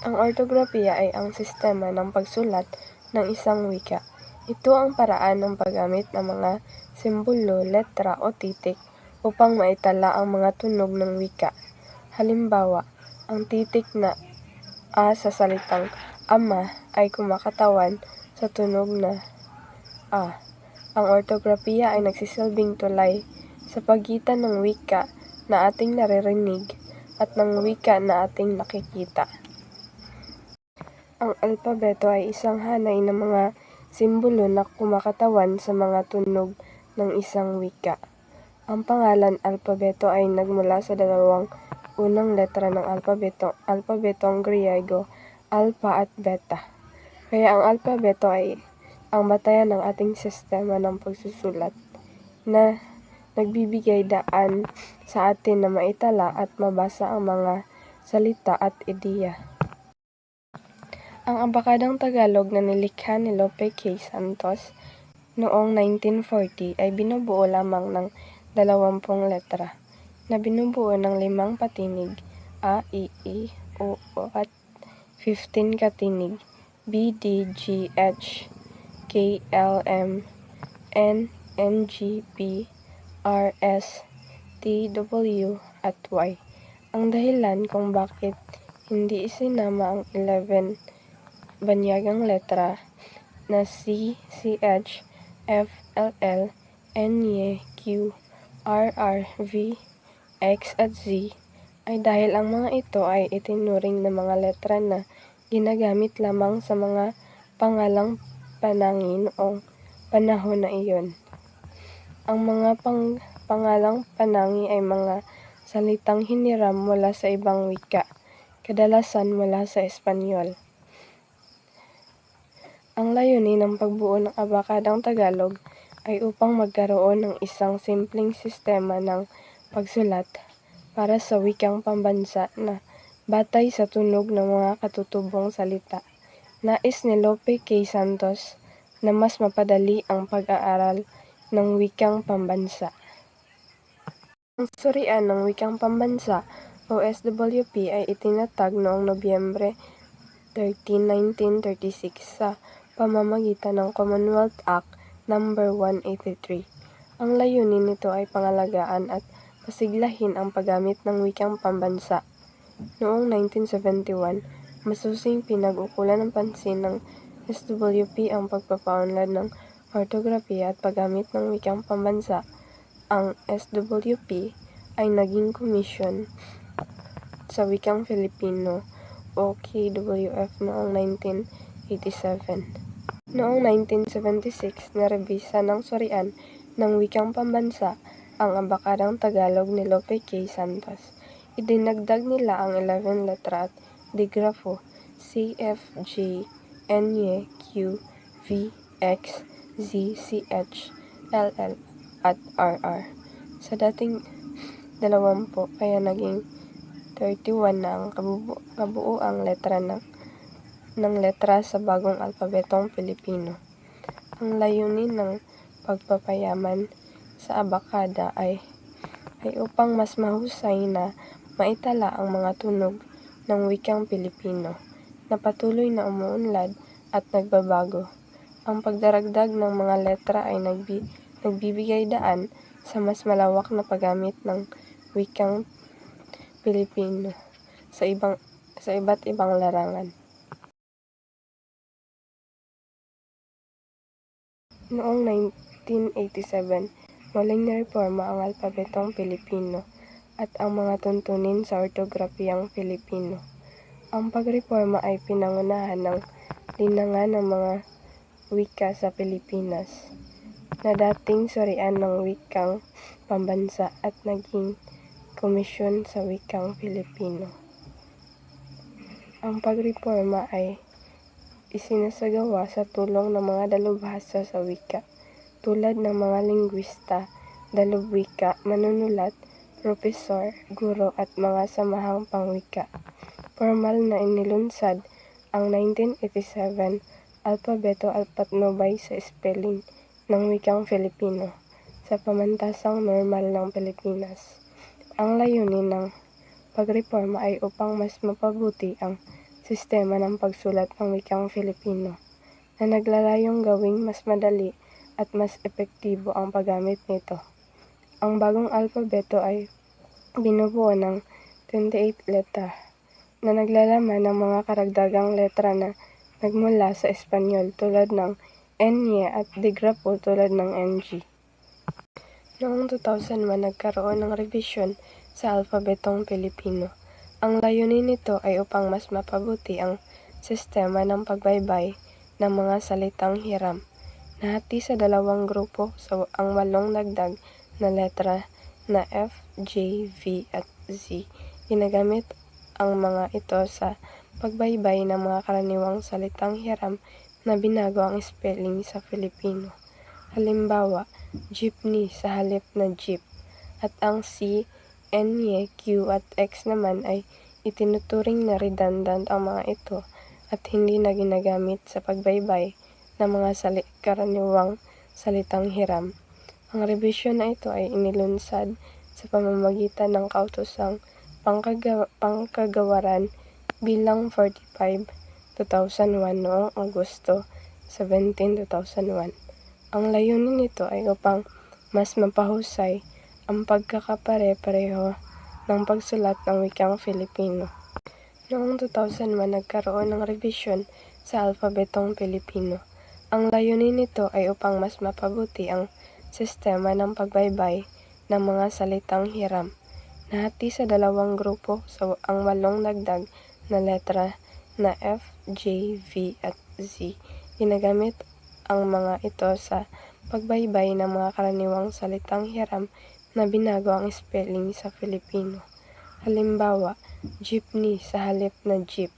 Ang ortografiya ay ang sistema ng pagsulat ng isang wika. Ito ang paraan ng paggamit ng mga simbolo, letra o titik upang maitala ang mga tunog ng wika. Halimbawa, ang titik na A sa salitang ama ay kumakatawan sa tunog na A. Ang ortografiya ay nagsisilbing tulay sa pagitan ng wika na ating naririnig at ng wika na ating nakikita. Ang alpabeto ay isang hanay ng mga simbolo na kumakatawan sa mga tunog ng isang wika. Ang pangalan alpabeto ay nagmula sa dalawang unang letra ng alpabeto, alpabetong Griego, alpha at beta. Kaya ang alpabeto ay ang batayan ng ating sistema ng pagsusulat na nagbibigay daan sa atin na maitala at mabasa ang mga salita at ideya. Ang abakadang Tagalog na nilikha ni Lope K. Santos noong 1940 ay binubuo lamang ng dalawampung letra na binubuo ng limang patinig A, I, I, O, O at 15 katinig B, D, G, H, K, L, M, N, N, G, P, R, S, T, W at Y. Ang dahilan kung bakit hindi isinama ang 11 banyagang letra na C, CH, F, LL, NY, Q, RR, V, X at Z ay dahil ang mga ito ay itinuring na mga letra na ginagamit lamang sa mga pangalang panangin o panahon na iyon. Ang mga pang, pangalang panangi ay mga salitang hiniram mula sa ibang wika, kadalasan mula sa Espanyol. Ang layunin ng pagbuo ng abakadang Tagalog ay upang magkaroon ng isang simpleng sistema ng pagsulat para sa wikang pambansa na batay sa tunog ng mga katutubong salita. Nais ni Lope K. Santos na mas mapadali ang pag-aaral ng wikang pambansa. Ang surian ng wikang pambansa o SWP ay itinatag noong Nobyembre 13, 1936 sa pamamagitan ng Commonwealth Act No. 183. Ang layunin nito ay pangalagaan at pasiglahin ang paggamit ng wikang pambansa. Noong 1971, masusing pinag-ukulan ng pansin ng SWP ang pagpapaunlad ng ortografiya at paggamit ng wikang pambansa. Ang SWP ay naging komisyon sa wikang Filipino o KWF noong 1987. Noong 1976, narebisa ng Surian ng Wikang Pambansa ang Abakadang Tagalog ni Lope K. Santos. Idinagdag nila ang 11 letra digrafo C, F, G, N, Y, Q, V, X, Z, C, H, L, L, at R, R. Sa dating 20 kaya naging 31 na ang kabubu kabuuang letra ng ng letra sa bagong alpabetong Pilipino. Ang layunin ng pagpapayaman sa abakada ay ay upang mas mahusay na maitala ang mga tunog ng wikang Pilipino na patuloy na umuunlad at nagbabago. Ang pagdaragdag ng mga letra ay nagbi, nagbibigay daan sa mas malawak na paggamit ng wikang Pilipino sa ibang sa iba't ibang larangan. Noong 1987, muling nareporma ang alpabetong Pilipino at ang mga tuntunin sa ortografiyang Filipino. Ang pagreporma ay pinangunahan ng linangan ng mga wika sa Pilipinas na dating surian ng wikang pambansa at naging komisyon sa wikang Filipino. Ang pagreporma ay isinasagawa sa tulong ng mga dalubhasa sa wika, tulad ng mga lingwista, dalubwika, manunulat, propesor, guro at mga samahang pangwika. Formal na inilunsad ang 1987 alpabeto at patnubay sa spelling ng wikang Filipino sa pamantasang normal ng Pilipinas. Ang layunin ng pagreforma ay upang mas mapabuti ang sistema ng pagsulat ng wikang Filipino na naglalayong gawing mas madali at mas epektibo ang paggamit nito. Ang bagong alpabeto ay binubuo ng 28 letra na naglalaman ng mga karagdagang letra na nagmula sa Espanyol tulad ng Nye at digrapo tulad ng NG. Noong 2001 nagkaroon ng revisyon sa alpabetong Pilipino. Ang layunin nito ay upang mas mapabuti ang sistema ng pagbaybay ng mga salitang hiram. Nahati sa dalawang grupo sa ang walong dagdag na letra na F, J, V at Z. Ginagamit ang mga ito sa pagbaybay ng mga karaniwang salitang hiram na binago ang spelling sa Filipino. Halimbawa, jeepney sa halip na jeep at ang C, Nye, Q at X naman ay itinuturing na redundant ang mga ito at hindi na ginagamit sa pagbaybay ng mga sali karaniwang salitang hiram. Ang revision na ito ay inilunsad sa pamamagitan ng kautosang pangkagawa, pangkagawaran bilang 45 2001 noong Agosto 17, 2001. Ang layunin nito ay upang mas mapahusay ang pagkakapare-pareho ng pagsulat ng wikang Filipino. Noong 2001 nagkaroon ng revisyon sa alpabetong Pilipino. Ang layunin nito ay upang mas mapabuti ang sistema ng pagbaybay ng mga salitang hiram. Nahati sa dalawang grupo sa ang walong dagdag na letra na F, J, V at Z. Ginagamit ang mga ito sa pagbaybay ng mga karaniwang salitang hiram na binago ang spelling sa Filipino. Halimbawa, jeepney sa halip na jeep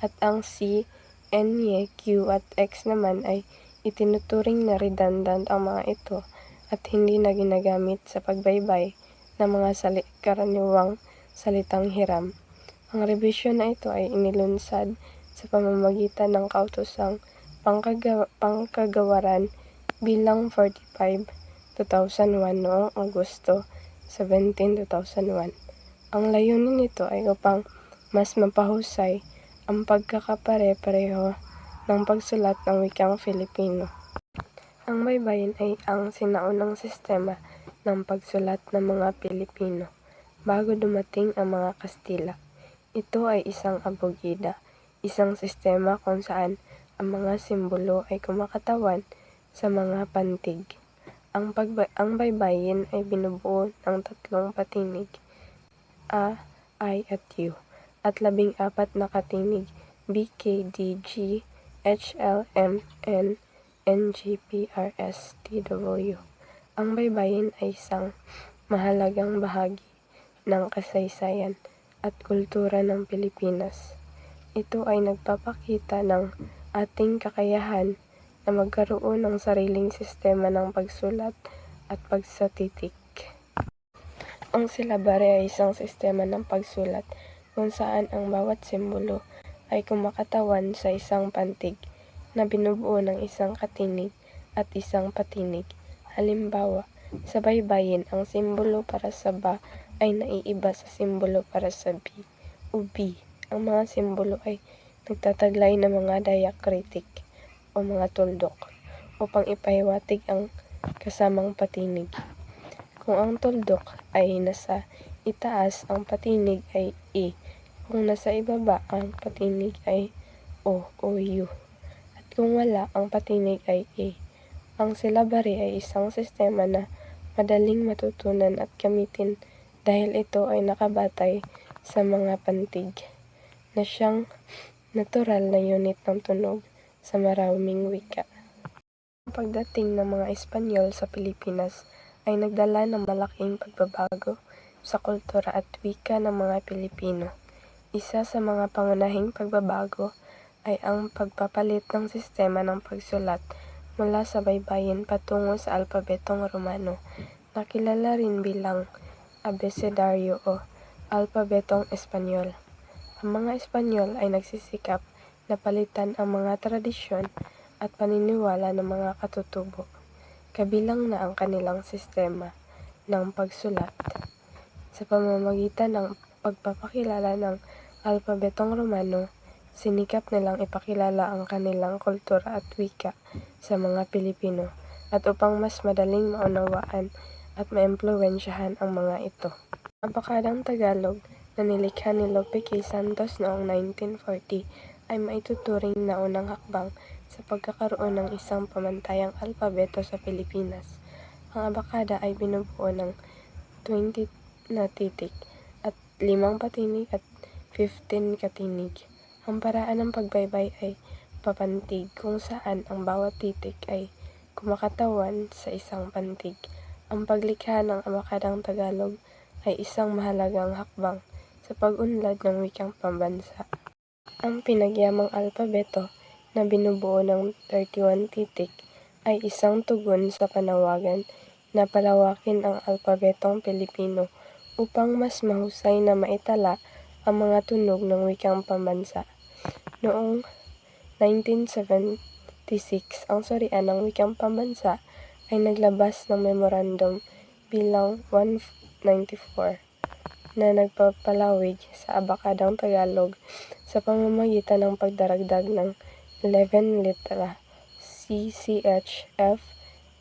at ang C, Nye, Q at X naman ay itinuturing na redundant ang mga ito at hindi na ginagamit sa pagbaybay ng mga sali karaniwang salitang hiram. Ang revisyon na ito ay inilunsad sa pamamagitan ng kautosang pangkagawa, pangkagawaran bilang 45 2001 noong Agosto 17, 2001. Ang layunin nito ay upang mas mapahusay ang pagkakapare-pareho ng pagsulat ng wikang Filipino. Ang baybayin ay ang sinaunang sistema ng pagsulat ng mga Pilipino bago dumating ang mga Kastila. Ito ay isang abogida, isang sistema kung saan ang mga simbolo ay kumakatawan sa mga pantig. Ang, pagba- ang baybayin ay binubuo ng tatlong patinig, A, I at U, at labing apat na katinig, B, K, D, G, H, L, M, N, N, G, P, R, S, T, W. Ang baybayin ay isang mahalagang bahagi ng kasaysayan at kultura ng Pilipinas. Ito ay nagpapakita ng ating kakayahan na magkaroon ng sariling sistema ng pagsulat at pagsatitik. Ang silabary ay isang sistema ng pagsulat kung saan ang bawat simbolo ay kumakatawan sa isang pantig na binubuo ng isang katinig at isang patinig. Halimbawa, sa baybayin, ang simbolo para sa ba ay naiiba sa simbolo para sa B o B. Ang mga simbolo ay nagtataglay ng mga diacritic o mga tuldok upang ipahiwatig ang kasamang patinig. Kung ang tuldok ay nasa itaas, ang patinig ay E. Kung nasa ibaba, ang patinig ay O o U. At kung wala, ang patinig ay E. Ang silabary ay isang sistema na madaling matutunan at gamitin dahil ito ay nakabatay sa mga pantig na siyang natural na unit ng tunog sa maraming wika. Pagdating ng mga Espanyol sa Pilipinas ay nagdala ng malaking pagbabago sa kultura at wika ng mga Pilipino. Isa sa mga pangunahing pagbabago ay ang pagpapalit ng sistema ng pagsulat mula sa baybayin patungo sa alpabetong Romano na kilala rin bilang abecedario o alpabetong Espanyol. Ang mga Espanyol ay nagsisikap na palitan ang mga tradisyon at paniniwala ng mga katutubo, kabilang na ang kanilang sistema ng pagsulat. Sa pamamagitan ng pagpapakilala ng alpabetong Romano, Sinikap nilang ipakilala ang kanilang kultura at wika sa mga Pilipino at upang mas madaling maunawaan at maimpluwensyahan ang mga ito. Ang Abakadang Tagalog na nilikha ni Lope K. Santos noong 1940 ay maituturing na unang hakbang sa pagkakaroon ng isang pamantayang alpabeto sa Pilipinas. Ang abakada ay binubuo ng 20 na titik at 5 patinig at 15 katinig. Ang paraan ng pagbaybay ay papantig kung saan ang bawat titik ay kumakatawan sa isang pantig. Ang paglikha ng abakadang Tagalog ay isang mahalagang hakbang sa pag-unlad ng wikang pambansa. Ang pinagyamang alpabeto na binubuo ng 31 titik ay isang tugon sa panawagan na palawakin ang alpabetong Pilipino upang mas mahusay na maitala ang mga tunog ng wikang pambansa. Noong 1976, ang Surian ng Wikang Pambansa ay naglabas ng memorandum bilang 194 na nagpapalawig sa abakadang Tagalog sa pamamagitan ng pagdaragdag ng 11 litera C, C, H, F,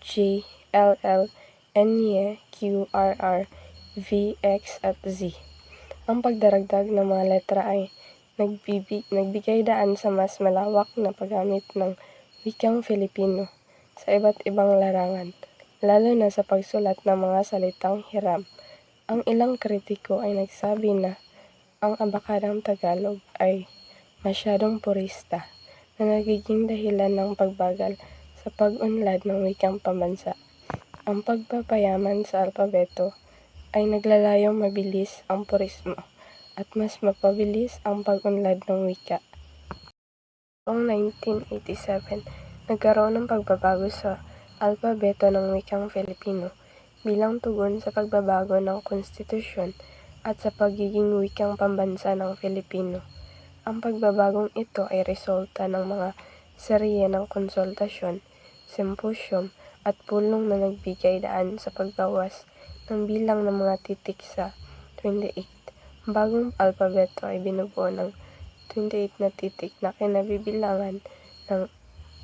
G, L, L, N, Y, Q, R, R, V, X at Z. Ang pagdaragdag ng mga letra ay nagbibig, nagbigay daan sa mas malawak na paggamit ng wikang Filipino sa iba't ibang larangan, lalo na sa pagsulat ng mga salitang hiram. Ang ilang kritiko ay nagsabi na ang abakadang Tagalog ay masyadong purista na nagiging dahilan ng pagbagal sa pag-unlad ng wikang pambansa. Ang pagpapayaman sa alpabeto ay naglalayong mabilis ang purismo at mas mapabilis ang pag-unlad ng wika. Noong 1987, nagkaroon ng pagbabago sa alpabeto ng wikang Filipino bilang tugon sa pagbabago ng konstitusyon at sa pagiging wikang pambansa ng Filipino. Ang pagbabagong ito ay resulta ng mga serye ng konsultasyon, simposyum at pulong na nagbigay daan sa pagbawas ng bilang ng mga titik sa 28 ang bagong alpabeto ay binubuo ng 28 na titik na kinabibilangan ng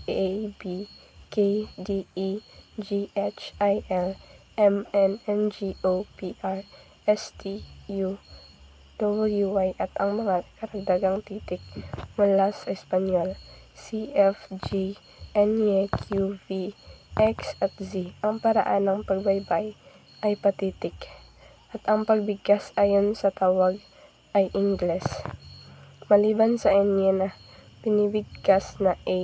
A, B, K, D, E, G, H, I, L, M, N, N, G, O, P, R, S, T, U, W, Y at ang mga karagdagang titik mula sa Espanyol C, F, G, N, Y, Q, V, X at Z. Ang paraan ng pagbaybay ay patitik at ang pagbigkas ayon sa tawag ay Ingles. Maliban sa enya na pinibigkas na A,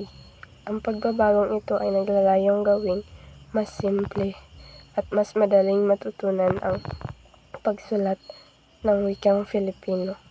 ang pagbabagong ito ay naglalayong gawing mas simple at mas madaling matutunan ang pagsulat ng wikang Filipino.